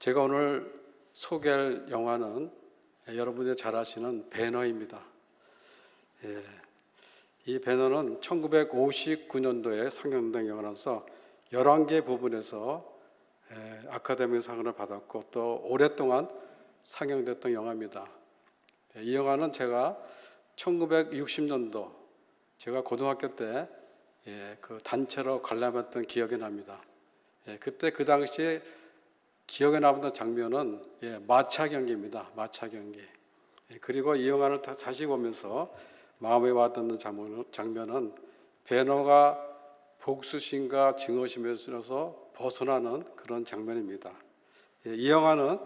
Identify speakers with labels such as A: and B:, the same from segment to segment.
A: 제가 오늘 소개할 영화는 여러분이 잘 아시는 배너입니다. 예, 이 배너는 1959년도에 상영된 영화라서 11개 부분에서 예, 아카데미 상을 받았고 또 오랫동안 상영됐던 영화입니다. 예, 이 영화는 제가 1960년도 제가 고등학교 때 예, 그 단체로 관람했던 기억이 납니다. 예, 그때 그 당시에 기억에 남는 장면은 예, 마차 경기입니다. 마차 경기. 예, 그리고 이 영화를 다- 다시 보면서 마음에 와닿는 장면은, 배너가 복수심과 증오심에서 벗어나는 그런 장면입니다. 예, 이 영화는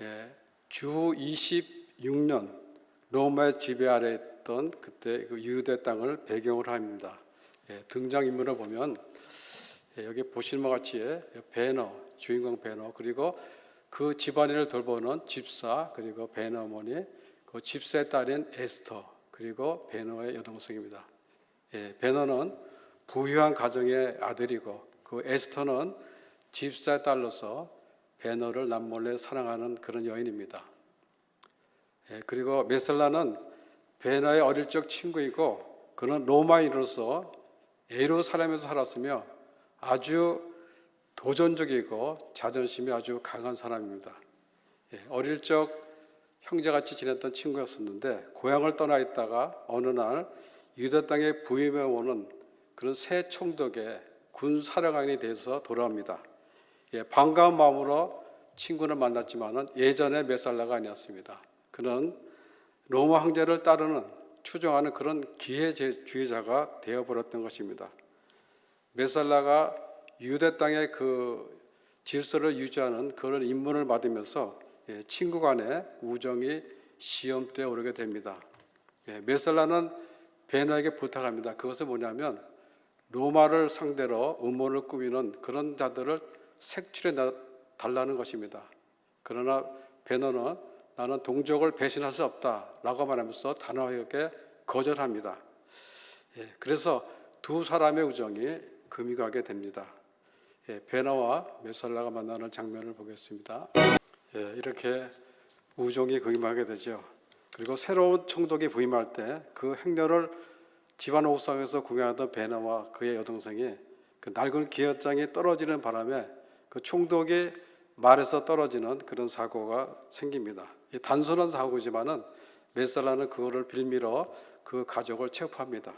A: 예, 주 26년 로마의 지배 아래 있던 그때 그 유대 땅을 배경으로 합니다. 예, 등장 인물을 보면 예, 여기 보시는 것 같이 배너 주인공 배너 그리고 그 집안일을 돌보는 집사 그리고 배너 어머니 그 집사의 딸인 에스터 그리고 배너의 여동생입니다. 예, 배너는 부유한 가정의 아들이고 그 에스터는 집사의 딸로서 배너를 남몰래 사랑하는 그런 여인입니다. 예, 그리고 메셀라는 베나의 어릴 적 친구이고 그는 로마인으로서 예루살렘에서 살았으며 아주 도전적이고 자존심이 아주 강한 사람입니다. 예, 어릴 적 형제같이 지냈던 친구였었는데 고향을 떠나 있다가 어느 날 유대 땅에 부임해 오는 그런 새 총독의 군 사령관이 돼서 돌아옵니다. 예, 반가운 마음으로 친구를 만났지만은 예전의 메살라가 아니었습니다. 그는 로마 황제를 따르는 추종하는 그런 기회주의자가 되어버렸던 것입니다. 메살라가 유대 땅의 그 질서를 유지하는 그런 임무를 받으면서 예, 친구 간의 우정이 시험대에 오르게 됩니다. 예, 메살라는 베너에게 부탁합니다. 그것은 뭐냐면 로마를 상대로 음모를 꾸미는 그런 자들을 색출해 나- 달라는 것입니다. 그러나 베너는 나는 동족을 배신할 수 없다라고 말하면서 단호하게 거절합니다. 예, 그래서 두 사람의 우정이 금이 가게 됩니다. 예, 베너와 메살라가 만나는 장면을 보겠습니다. 예, 이렇게 우정이 금임하게 되죠. 그리고 새로운 총독이 부임할 때 그 행렬을 집안 옥상에서 구경하던 베너와 그의 여동생이 그 낡은 기어장이 떨어지는 바람에 그 총독이 말에서 떨어지는 그런 사고가 생깁니다. 이 단순한 사고지만은 메살라는 그거를 빌미로 그 가족을 체포합니다.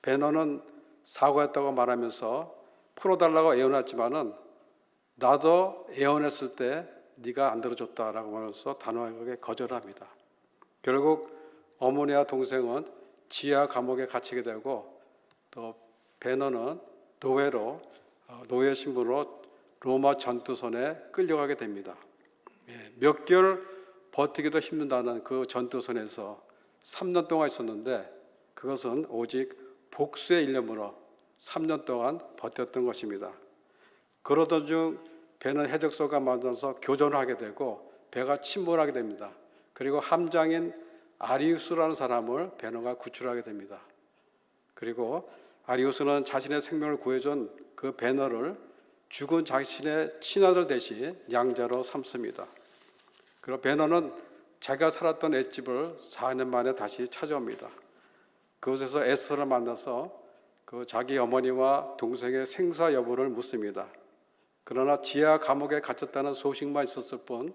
A: 베너는 사고했다고 말하면서 풀어달라고 애원했지만은 나도 애원했을 때 네가 안 들어줬다라고 말하면서 단호하게 거절합니다. 결국 어머니와 동생은 지하 감옥에 갇히게 되고 또 베너는 노예로 어, 노예 신분으로 로마 전투선에 끌려가게 됩니다. 예, 몇 개월 버티기도 힘든다는 그 전투선에서 3년 동안 있었는데 그것은 오직 복수의 일념으로 3년 동안 버텼던 것입니다. 그러던 중 배는 해적선과 만나서 교전을 하게 되고 배가 침몰하게 됩니다. 그리고 함장인 아리우스라는 사람을 베너가 구출하게 됩니다. 그리고 아리우스는 자신의 생명을 구해준 그 베너를 죽은 자신의 친아들 대신 양자로 삼습니다. 그리고 베너는 자기가 살았던 맷집을 4년 만에 다시 찾아옵니다. 그곳에서 에스터를 만나서 그 자기 어머니와 동생의 생사 여부를 묻습니다. 그러나 지하 감옥에 갇혔다는 소식만 있었을 뿐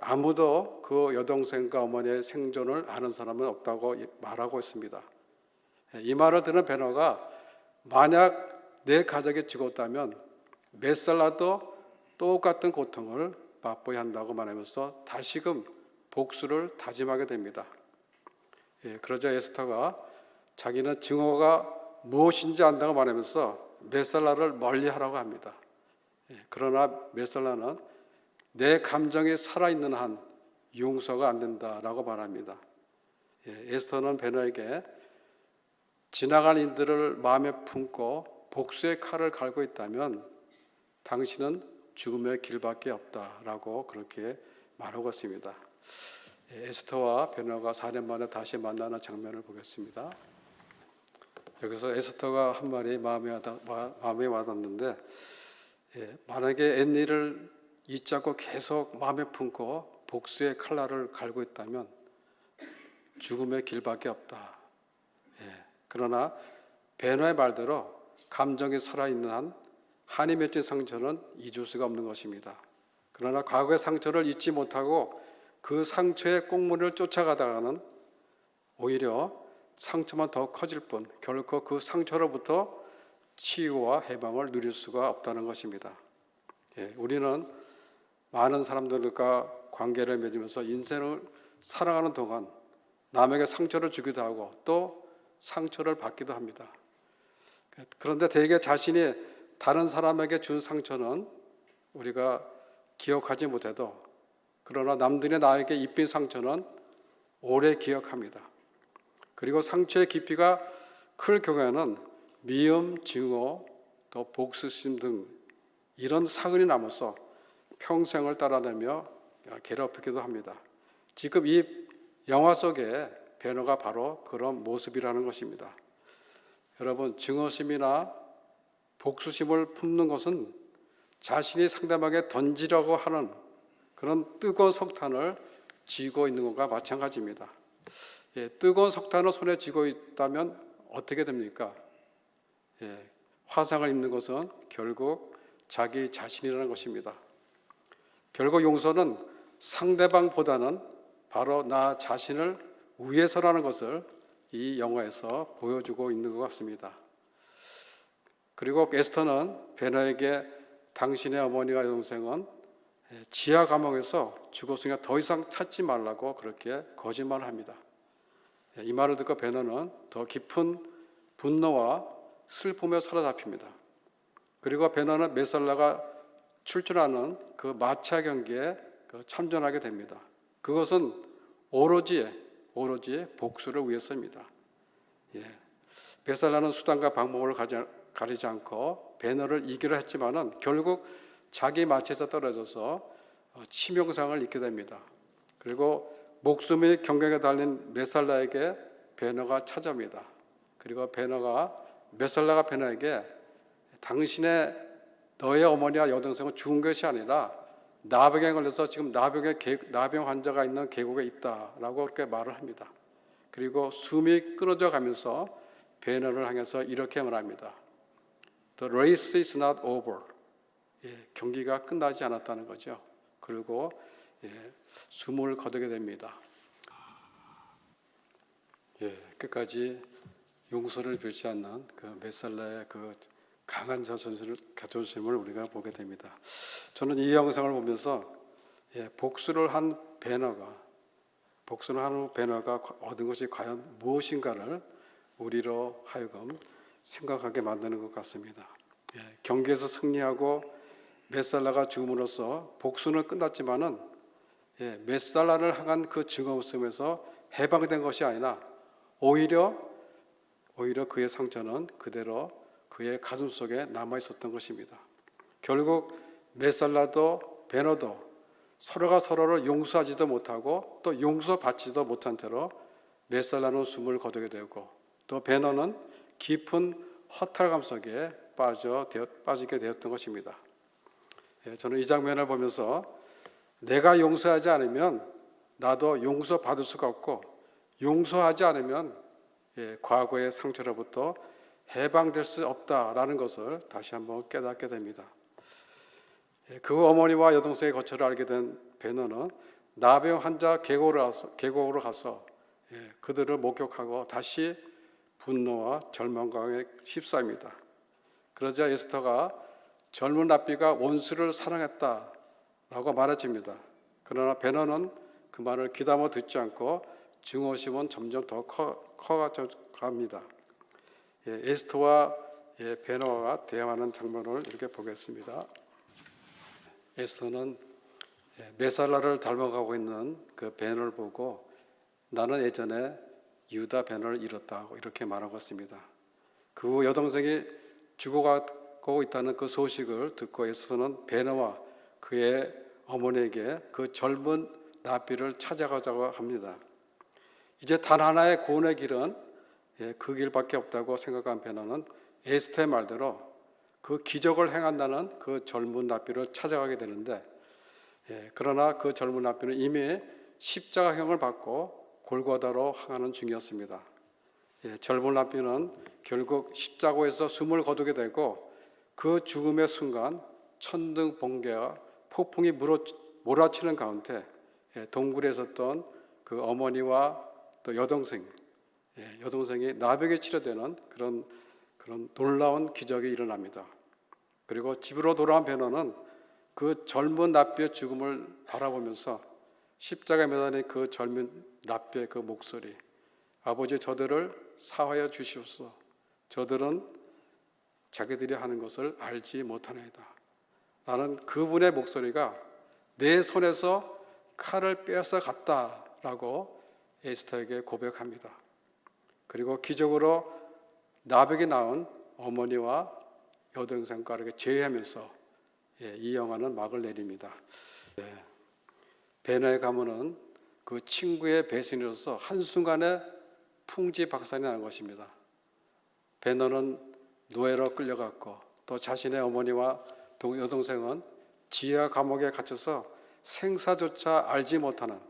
A: 아무도 그 여동생과 어머니의 생존을 아는 사람은 없다고 말하고 있습니다. 이 말을 들은 베너가 만약 내 가족이 죽었다면 메살라도 똑같은 고통을 맛보야 한다고 말하면서 다시금 복수를 다짐하게 됩니다. 예, 그러자 에스터가 자기는 증오가 무엇인지 안다고 말하면서 메살라를 멀리하라고 합니다. 예, 그러나 메살라는 내 감정이 살아있는 한 용서가 안 된다라고 말합니다. 예, 에스터는 베너에게 지나간 이들을 마음에 품고 복수의 칼을 갈고 있다면 당신은 죽음의 길밖에 없다라고 그렇게 말하고 있습니다. 예, 에스터와 베너가 4년 만에 다시 만나는 장면을 보겠습니다. 여기서 에스터가 한 말이 마음에 와닿, 마음에 와닿는데 예, 만약에 앤니를 잊자고 계속 마음에 품고 복수의 칼날을 갈고 있다면 죽음의 길밖에 없다. 예. 그러나 배너의 말대로 감정이 살아있는 한 한이 맺힌 상처는 잊을 수가 없는 것입니다. 그러나 과거의 상처를 잊지 못하고 그 상처의 꽁무니를 쫓아가다가는 오히려 상처만 더 커질 뿐 결코 그 상처로부터 치유와 해방을 누릴 수가 없다는 것입니다. 예, 우리는 많은 사람들과 관계를 맺으면서 인생을 살아가는 동안 남에게 상처를 주기도 하고 또 상처를 받기도 합니다. 그런데 대개 자신이 다른 사람에게 준 상처는 우리가 기억하지 못해도 그러나 남들이 나에게 입힌 상처는 오래 기억합니다. 그리고 상처의 깊이가 클 경우에는 미움, 증오, 또 복수심 등 이런 사근이 남아서 평생을 따라내며 괴롭히기도 합니다. 지금 이 영화 속에 배너가 바로 그런 모습이라는 것입니다. 여러분, 증오심이나 복수심을 품는 것은 자신이 상대방에게 던지려고 하는 그런 뜨거운 석탄을 쥐고 있는 것과 마찬가지입니다. 예, 뜨거운 석탄을 손에 쥐고 있다면 어떻게 됩니까? 예, 화상을 입는 것은 결국 자기 자신이라는 것입니다. 결국 용서는 상대방보다는 바로 나 자신을 위해서라는 것을 이 영화에서 보여주고 있는 것 같습니다. 그리고 에스터는 베너에게 당신의 어머니와 여동생은 지하 감옥에서 죽었으니까 더 이상 찾지 말라고 그렇게 거짓말을 합니다. 이 말을 듣고 베너는 더 깊은 분노와 슬픔에 사로잡힙니다. 그리고 베너는 메살라가 출전하는 그 마차 경기에 그 참전하게 됩니다. 그것은 오로지 오로지 복수를 위해서입니다. 예. 베살라는 수단과 방법을 가리지 않고 베너를 이기려 했지만은 결국 자기 마차에서 떨어져서 어, 치명상을 입게 됩니다. 그리고 목숨이 경경에 달린 메살라에게 베너가 찾아옵니다. 그리고 베너가 메살라가 베너에게 당신의 너의 어머니와 여동생은 죽은 것이 아니라 나병에 걸려서 지금 나병에 나병 환자가 있는 계곡에 있다라고 그렇게 말을 합니다. 그리고 숨이 끊어져 가면서 베너를 향해서 이렇게 말합니다. The race is not over. 예, 경기가 끝나지 않았다는 거죠. 그리고 예, 숨을 거두게 됩니다. 예, 끝까지 용서를 빌지 않는 그 메살라의 그 강한 자존심을, 자존심을 우리가 보게 됩니다. 저는 이 영상을 보면서 예, 복수를 한 배너가 복수를 한 배너가 얻은 것이 과연 무엇인가를 우리로 하여금 생각하게 만드는 것 같습니다. 예, 경기에서 승리하고 메살라가 죽음으로써 복수는 끝났지만은 예, 메살라를 향한 그 즐거움에서 해방된 것이 아니라 오히려 오히려 그의 상처는 그대로 그의 가슴 속에 남아 있었던 것입니다. 결국 메살라도 베너도 서로가 서로를 용서하지도 못하고 또 용서받지도 못한 채로 메살라는 숨을 거두게 되고 또 베너는 깊은 허탈감 속에 빠져 빠지게 되었던 것입니다. 예, 저는 이 장면을 보면서 내가 용서하지 않으면 나도 용서받을 수가 없고 용서하지 않으면 예, 과거의 상처로부터 해방될 수 없다라는 것을 다시 한번 깨닫게 됩니다. 예, 그 어머니와 여동생의 거처를 알게 된 베너는 나병 환자 계곡으로 가서, 예, 그들을 목격하고 다시 분노와 절망감에 휩싸입니다. 그러자 에스터가 젊은 랍비가 원수를 사랑했다 라고 말해집니다. 그러나 베너는 그 말을 귀담아 듣지 않고 증오심은 점점 더 커, 커갑니다. 예, 에스터와 예, 베너가 대화하는 장면을 이렇게 보겠습니다. 에스터는 예, 메살라를 닮아가고 있는 그 베너를 보고 나는 예전에 유다 베너를 잃었다고 이렇게 말하고 있습니다. 그 여동생이 죽어가고 있다는 그 소식을 듣고 에스터는 베너와 그의 어머니에게 그 젊은 나비를 찾아가자고 합니다. 이제 단 하나의 구원의 길은 예, 그 길밖에 없다고 생각한 베너는 에스테의 말대로 그 기적을 행한다는 그 젊은 나비를 찾아가게 되는데 예, 그러나 그 젊은 납비는 이미 십자가형을 받고 골고다로 향하는 중이었습니다. 예, 젊은 납비는 결국 십자가에서 숨을 거두게 되고 그 죽음의 순간 천둥 번개와 폭풍이 물어, 몰아치는 가운데 예, 동굴에 있었던 그 어머니와 또 여동생, 예, 여동생이 나벽에 치료되는 그런 그런 놀라운 기적이 일어납니다. 그리고 집으로 돌아온 베너는 그 젊은 납비의 죽음을 바라보면서 십자가에 매달린 그 젊은 납비의 그 목소리, 아버지 저들을 사하여 주시옵소서. 저들은 자기들이 하는 것을 알지 못하나이다. 나는 그분의 목소리가 내 손에서 칼을 빼앗아 갔다라고 에스터에게 고백합니다. 그리고 기적으로 나백이 낳은 어머니와 여동생과 이렇게 제외하면서 예, 이 영화는 막을 내립니다. 예, 베너의 가문은 그 친구의 배신으로서 한순간에 풍지 박산이 나는 것입니다. 베너는 노예로 끌려갔고 또 자신의 어머니와 동- 여동생은 지하 감옥에 갇혀서 생사조차 알지 못하는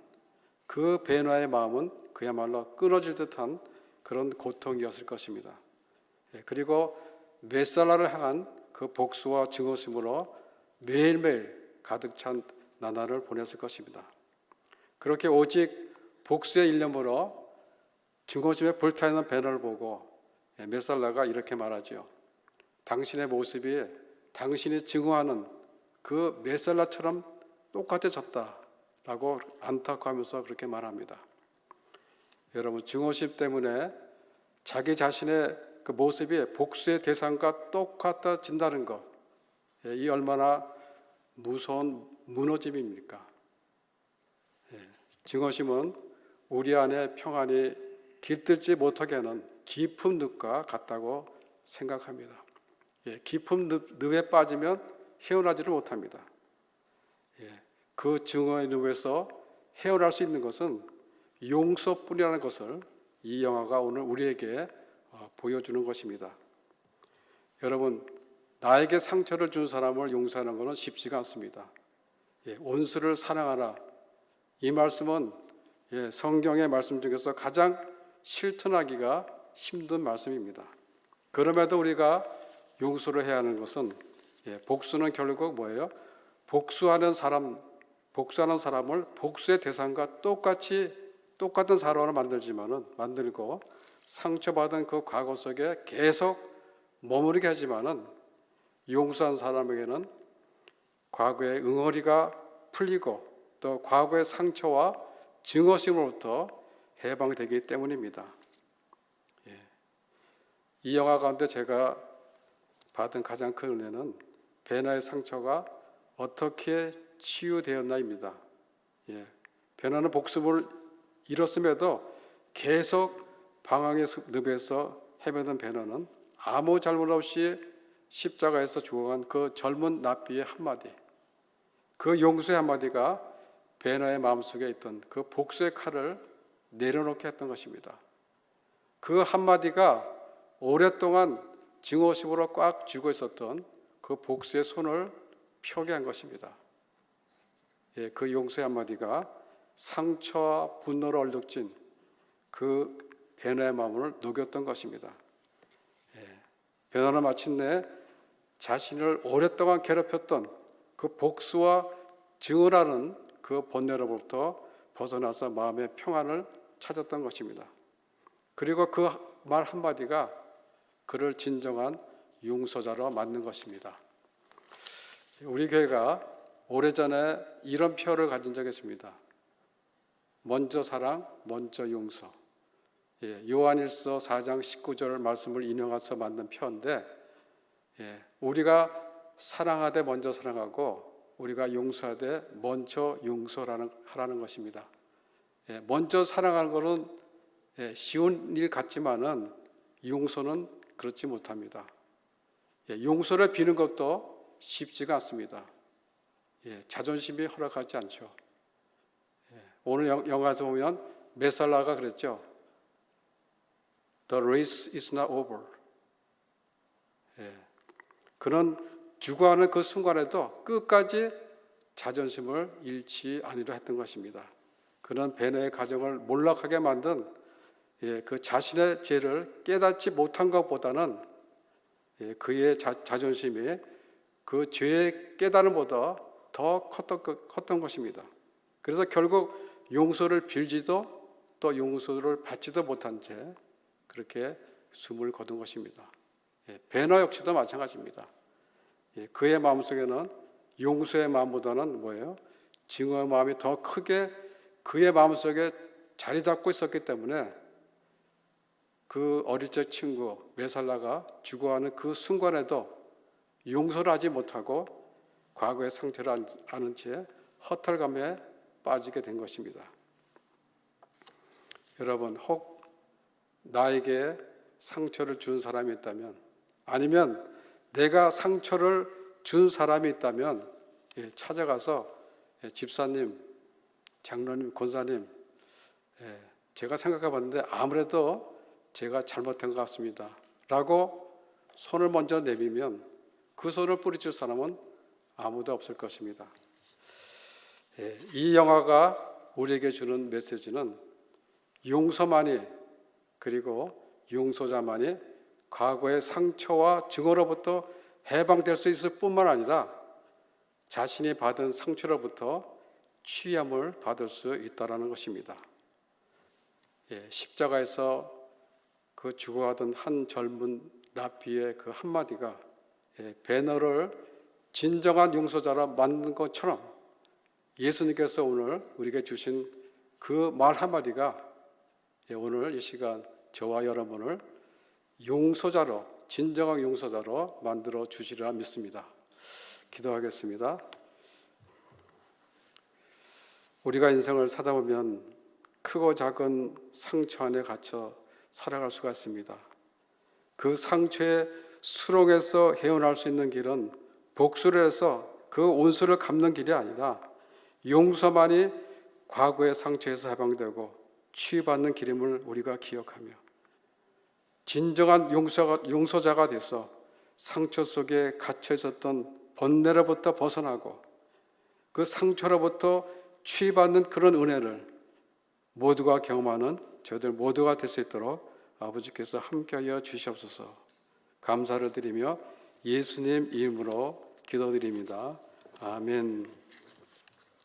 A: 그 베너의 마음은 그야말로 끊어질 듯한 그런 고통이었을 것입니다. 예, 그리고 메살라를 향한 그 복수와 증오심으로 매일매일 가득 찬 나날을 보냈을 것입니다. 그렇게 오직 복수의 일념으로 증오심에 불타있는 배너를 보고 예, 메살라가 이렇게 말하죠. 당신의 모습이 당신이 증오하는 그 메살라처럼 똑같아졌다라고 안타까워하면서 그렇게 말합니다. 여러분 증오심 때문에 자기 자신의 그 모습이 복수의 대상과 똑같아진다는 것, 예, 이 얼마나 무서운 무너짐입니까? 예, 증오심은 우리 안에 평안이 깃들지 못하게 하는 깊은 늪과 같다고 생각합니다. 예, 깊은 늪, 늪에 빠지면 헤어나지를 못합니다. 예, 그 증오의 늪에서 헤어날 수 있는 것은 용서뿐이라는 것을 이 영화가 오늘 우리에게 어, 보여주는 것입니다. 여러분, 나에게 상처를 준 사람을 용서하는 것은 쉽지가 않습니다. 예, 온수를 사랑하라. 이 말씀은 예, 성경의 말씀 중에서 가장 실천하기가 힘든 말씀입니다. 그럼에도 우리가 용서를 해야 하는 것은 예, 복수는 결국 뭐예요? 복수하는 사람, 복수하는 사람을 복수의 대상과 똑같이 똑같은 사람으로 만들지만은 만들고 상처받은 그 과거 속에 계속 머무르게 하지만은 용서한 사람에게는 과거의 응어리가 풀리고 또 과거의 상처와 증오심으로부터 해방되기 때문입니다. 예. 이 영화 가운데 제가 받은 가장 큰 은혜는 베나의 상처가 어떻게 치유되었나입니다. 예. 베나는 복수를 잃었음에도 계속 방황의 늪에서 헤매던 베나는 아무 잘못 없이 십자가에서 죽어간 그 젊은 납비의 한마디, 그 용서의 한마디가 베나의 마음속에 있던 그 복수의 칼을 내려놓게 했던 것입니다. 그 한마디가 오랫동안 증오심으로 꽉 쥐고 있었던 그 복수의 손을 펴게 한 것입니다. 예, 그 용서의 한마디가 상처와 분노로 얼룩진 그 베나의 마음을 녹였던 것입니다. 예, 베나는 마침내 자신을 오랫동안 괴롭혔던 그 복수와 증오라는 그 번뇌로부터 벗어나서 마음의 평안을 찾았던 것입니다. 그리고 그 말 한마디가 그를 진정한 용서자로 만든 것입니다. 우리 교회가 오래전에 이런 표를 가진 적이 있습니다. 먼저 사랑, 먼저 용서. 예, 요한일서 4장 19절 말씀을 인용해서 만든 표인데 예, 우리가 사랑하되 먼저 사랑하고 우리가 용서하되 먼저 용서라는 하라는 것입니다. 예, 먼저 사랑하는 것은 예, 쉬운 일 같지만은 용서는 그렇지 못합니다. 예, 용서를 비는 것도 쉽지가 않습니다. 예, 자존심이 허락하지 않죠. 예, 오늘 영, 영화에서 보면 메살라가 그랬죠. The race is not over. 예, 그는 죽어가는 그 순간에도 끝까지 자존심을 잃지 아니려 했던 것입니다. 그는 베너의 가정을 몰락하게 만든 예, 그 자신의 죄를 깨닫지 못한 것보다는 예, 그의 자, 자존심이 그 죄의 깨달음보다 더 컸던, 것- 컸던 것입니다. 그래서 결국 용서를 빌지도 또 용서를 받지도 못한 채 그렇게 숨을 거둔 것입니다. 예, 베너 역시도 마찬가지입니다. 예, 그의 마음속에는 용서의 마음보다는 뭐예요? 증오의 마음이 더 크게 그의 마음속에 자리 잡고 있었기 때문에 그 어릴 적 친구 메살라가 죽어가는 그 순간에도 용서를 하지 못하고 과거의 상처를 안- 아는 채 허탈감에 빠지게 된 것입니다. 여러분, 혹 나에게 상처를 준 사람이 있다면 아니면 내가 상처를 준 사람이 있다면 예, 찾아가서 예, 집사님, 장로님, 권사님, 예, 제가 생각해 봤는데 아무래도 제가 잘못한 것 같습니다. 라고 손을 먼저 내밀면 그 손을 뿌리칠 사람은 아무도 없을 것입니다. 예, 이 영화가 우리에게 주는 메시지는 용서만이 그리고 용서자만이 과거의 상처와 증오로부터 해방될 수 있을 뿐만 아니라 자신이 받은 상처로부터 취함을 받을 수 있다라는 것입니다. 예, 십자가에서 그 죽어가던 한 젊은 라피의 그 한마디가 예, 배너를 진정한 용서자라 만든 것처럼 예수님께서 오늘 우리에게 주신 그 말 한마디가 예, 오늘 이 시간 저와 여러분을 용서자로 진정한 용서자로 만들어 주시리라 믿습니다. 기도하겠습니다. 우리가 인생을 사다 보면 크고 작은 상처 안에 갇혀 살아갈 수가 있습니다. 그 상처의 수렁에서 헤어날 수 있는 길은 복수를 해서 그 온수를 갚는 길이 아니라 용서만이 과거의 상처에서 해방되고 치유받는 길임을 우리가 기억하며 진정한 용서가, 용서자가 돼서 상처 속에 갇혀 있었던 번뇌로부터 벗어나고 그 상처로부터 치유받는 그런 은혜를 모두가 경험하는 저희들 모두가 될 수 있도록 아버지께서 함께하여 주시옵소서 감사를 드리며 예수님 이름으로 기도드립니다. 아멘.